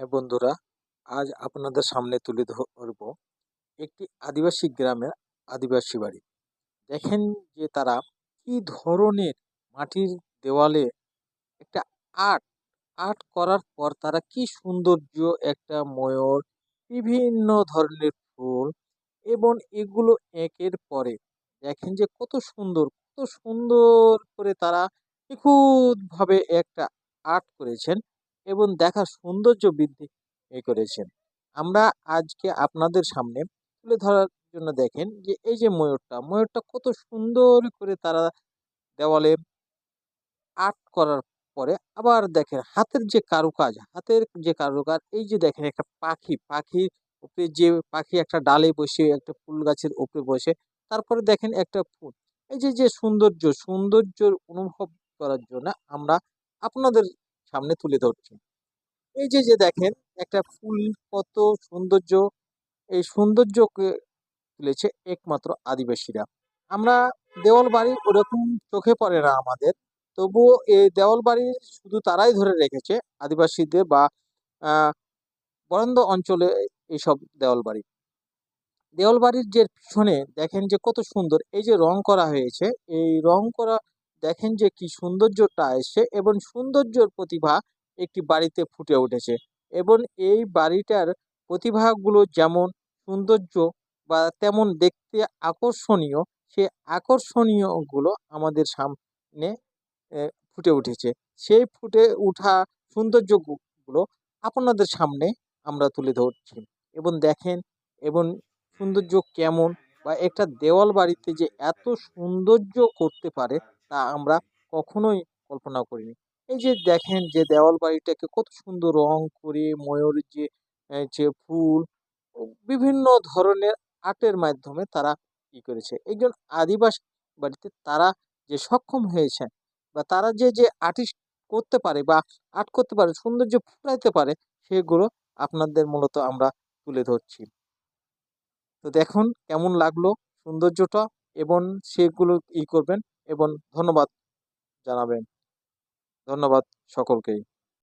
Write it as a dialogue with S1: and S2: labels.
S1: হ্যাঁ বন্ধুরা, আজ আপনাদের সামনে তুলে ধরব একটি আদিবাসী গ্রামের আদিবাসী বাড়ি। দেখেন যে তারা কি ধরনের মাটির দেওয়ালে একটা আর্ট আর্ট করার পর তারা কি সৌন্দর্য, একটা ময়ূর, বিভিন্ন ধরনের ফুল এবং এগুলো একের পরে দেখেন যে কত সুন্দর কত সুন্দর করে তারা নিখুঁতভাবে একটা আর্ট করেছেন। এবং দেখার সৌন্দর্য বৃদ্ধি করেছেন। আমরা আজকে আপনাদের সামনে তুলে ধরার জন্য দেখেন যে, এই যে ময়ূরটা ময়ূরটা কত সুন্দর করে তারা দেওয়ালে আর্ট করার পরে আবার দেখেন হাতের যে কারুকাজ, হাতের যে কারুকাজ, এই যে দেখেন একটা পাখি পাখির উপরে যে পাখি একটা ডালে বসে, একটা ফুল গাছের উপরে বসে, তারপরে দেখেন একটা ফুল। এই যে যে সৌন্দর্য, সৌন্দর্যর অনুভব করার জন্য আমরা আপনাদের সামনে তুলে ধরছি। এই যে যে দেখেন, একটা ফুল কত সৌন্দর্য, এই সৌন্দর্যকে তুলেছে একমাত্র আদিবাসীরা। আমরা দেওয়াল বাড়ি ওরকম চোখে পড়ে না আমাদের, তবুও এই দেওয়াল বাড়ি শুধু তারাই ধরে রেখেছে আদিবাসীদের বা বরন্দ অঞ্চলে এইসব দেওয়াল বাড়ি। দেওয়াল বাড়ির যে পিছনে দেখেন যে কত সুন্দর, এই যে রং করা হয়েছে, এই রং করা দেখেন যে কি সৌন্দর্যটা এসছে এবং সৌন্দর্যর প্রতিভা একটি বাড়িতে ফুটে উঠেছে এবং এই বাড়িটার প্রতিভাগুলো যেমন সৌন্দর্য বা তেমন দেখতে আকর্ষণীয়, সে আকর্ষণীয়গুলো আমাদের সামনে ফুটে উঠেছে। সেই ফুটে উঠা সৌন্দর্যগুলো আপনাদের সামনে আমরা তুলে ধরছি এবং দেখেন এবং সৌন্দর্য কেমন বা একটা দেওয়াল বাড়িতে যে এত সৌন্দর্য করতে পারে তা আমরা কখনোই কল্পনা করিনি। এই যে দেখেন যে দেওয়াল বাড়িটাকে কত সুন্দর রং করে ময়ূর যে যে ফুল বিভিন্ন ধরনের আর্টের মাধ্যমে তারা কী করেছে। একজন আদিবাসী বাড়িতে তারা যে সক্ষম হয়েছে বা তারা যে যে আর্টিস্ট করতে পারে বা আর্ট করতে পারে, সৌন্দর্য ফুটাইতে পারে, সেগুলো আপনাদের মূলত আমরা তুলে ধরছি। তো দেখুন কেমন লাগল সৌন্দর্যটা এবং সেগুলো ই করবেন। এবং ধন্যবাদ জানাবেন। ধন্যবাদ সকলকেই।